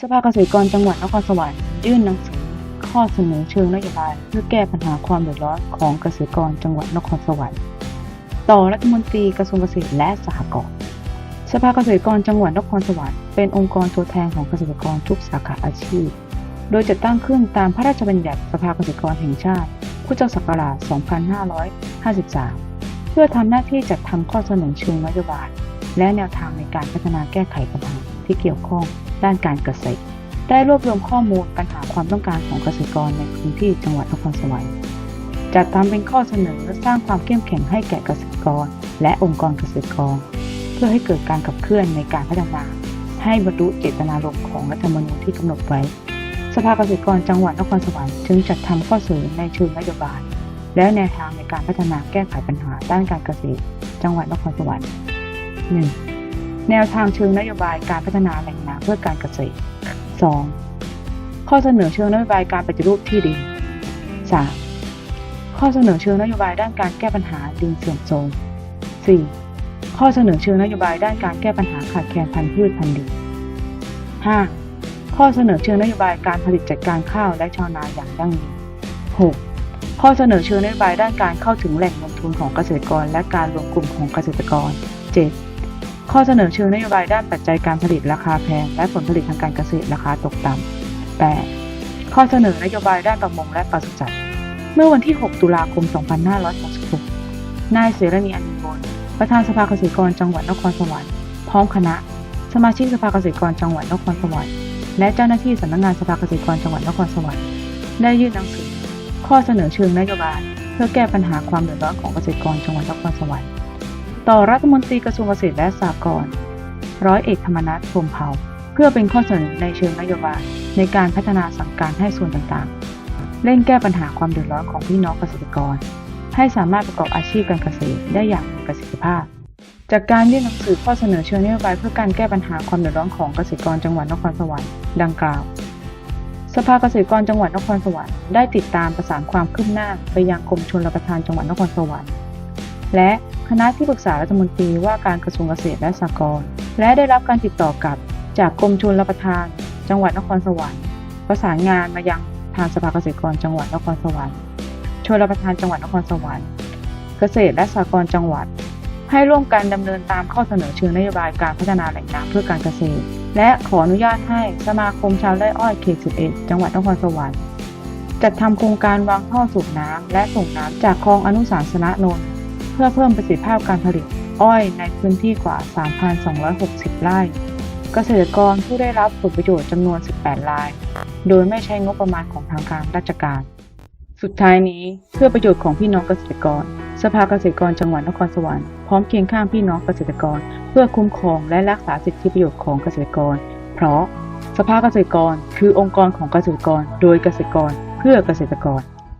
สภาเกษตรกรจังหวัดนครสวรรค์ยื่นหนังสือข้อเสนอเชิงนโยบาย เพื่อแก้ปัญหาความเดือดร้อนของเกษตรกรจังหวัดนครสวรรค์ ต่อรัฐมนตรีกระทรวงเกษตรและสหกรณ์สภาเกษตรกรจังหวัดนครสวรรค์เป็นองค์กรตัวแทนของเกษตรกรทุกสาขาอาชีพ โดยจัดตั้งขึ้นตามพระราชบัญญัติสภาเกษตรกรแห่งชาติ พุทธศักราช 2553 เพื่อทำหน้าที่จัดทำข้อเสนอเชิงนโยบาย และแนวทางในการพัฒนาแก้ไขปัญหา ที่เกี่ยวข้องด้านการเกษตร ได้รวบรวมข้อมูลปัญหาความต้องการของเกษตรกรในพื้นที่จังหวัดนครสวรรค์จัดทำเป็นข้อเสนอสร้างความเข้มแข็งให้แก่เกษตรกร และองค์กรเกษตรกร เพื่อให้เกิดการขับเคลื่อนในการพัฒนา ให้บรรลุเจตนารมณ์ของรัฐธรรมนูญที่กำหนดไว้ สภาเกษตรกรจังหวัดนครสวรรค์จึงจัดทำข้อเสนอในเชิงนโยบายและแนวทางในการพัฒนาแก้ไขปัญหาด้านการเกษตร จังหวัดนครสวรรค์ 1. แนวทางเชิงนโยบายการพัฒนาแหล่งน้ำเพื่อการเกษตร 2. ข้อเสนอเชิงนโยบายการปฏิรูปที่ดิน 3. ข้อเสนอเชิงนโยบายด้านการแก้ปัญหาดินเสื่อมโทรม 4. ข้อเสนอเชิงนโยบายด้านการแก้ปัญหาขาดแคลนพันธุ์พืชพันธุ์ดิน 5. ข้อเสนอเชิงนโยบายการผลิตจัดการข้าวและชาวนาอย่างยั่งยืน 6. ข้อเสนอเชิงนโยบายด้านการเข้าถึงแหล่งลงทุนของเกษตรกร และการรวมกลุ่มของเกษตรกร 7. ข้อเสนอเชิงนโยบายด้านปัจจัยการผลิตราคาแพง และผลผลิตทางการเกษตรราคาตกต่ำ 8. ข้อเสนอนโยบายด้านประมงและปศุสัตว์เมื่อวันที่ 6 ตุลาคม 2566 นายเสรณีอันมีบนประธานสภาเกษตรกรจังหวัดนครสวรรค์พร้อมคณะ สมาชิกสภาเกษตรกรจังหวัดนครสวรรค์และเจ้าหน้าที่สำนักงานสภาเกษตรกรจังหวัดนครสวรรค์ได้ยื่นหนังสือ ข้อเสนอเชิงนโยบาย เพื่อแก้ปัญหาความเดือดร้อนของเกษตรกรจังหวัดนครสวรรค์ ต่อรัฐมนตรีกระทรวงเกษตรและสหกรณ์ร้อยเอกธรรมนัฐพรมเผ่าเพื่อเป็นข้อเสนอในเชิงนโยบายในการพัฒนาสั่งการให้ส่วนต่างๆ เร่งแก้ปัญหาความเดือดร้อนของพี่น้องเกษตรกร ให้สามารถประกอบอาชีพการเกษตรได้อย่างมีประสิทธิภาพ จากการยื่นหนังสือข้อเสนอเชิงนโยบายเพื่อการแก้ปัญหาความเดือดร้อนของเกษตรกรจังหวัดนครสวรรค์ดังกล่าว สภาเกษตรกรจังหวัดนครสวรรค์ได้ติดตามประสานความคืบหน้าไปยังกรมชลประทานจังหวัดนครสวรรค์ และ คณะที่ปรึกษารัฐมนตรีว่าการกระทรวงเกษตรและสหกรณ์และได้รับการติดต่อกลับจากกรมชลประทาน จังหวัดนครสวรรค์ ประสานงานมายังทางสภาเกษตรกรจังหวัดนครสวรรค์ชลประทานจังหวัดนครสวรรค์ เกษตรและสหกรณ์จังหวัด ให้ร่วมกันดำเนินตามข้อเสนอเชิงนโยบายการพัฒนาแหล่งน้ำเพื่อการเกษตร และขออนุญาตให้สมาคมชาวไร่อ้อยเขต 11 จังหวัดนครสวรรค์จัดทำโครงการวางท่อสูบน้ำและส่งน้ำจากคลองอนุสาสนะนนท์ เพื่อเพิ่มประสิทธิภาพการผลิตอ้อยในพื้นที่กว่า 3,260 ไร่ เกษตรกรผู้ได้รับผลประโยชน์จำนวน 18 ราย โดยไม่ใช้งบประมาณของทางการราชการ สุดท้ายนี้เพื่อประโยชน์ของพี่น้องเกษตรกร สภาเกษตรกรจังหวัดนครสวรรค์พร้อมเคียงข้างพี่น้องเกษตรกร เพื่อคุ้มครองและรักษาสิทธิประโยชน์ของเกษตรกร เพราะสภาเกษตรกรคือองค์กรของเกษตรกร โดยเกษตรกรเพื่อเกษตรกร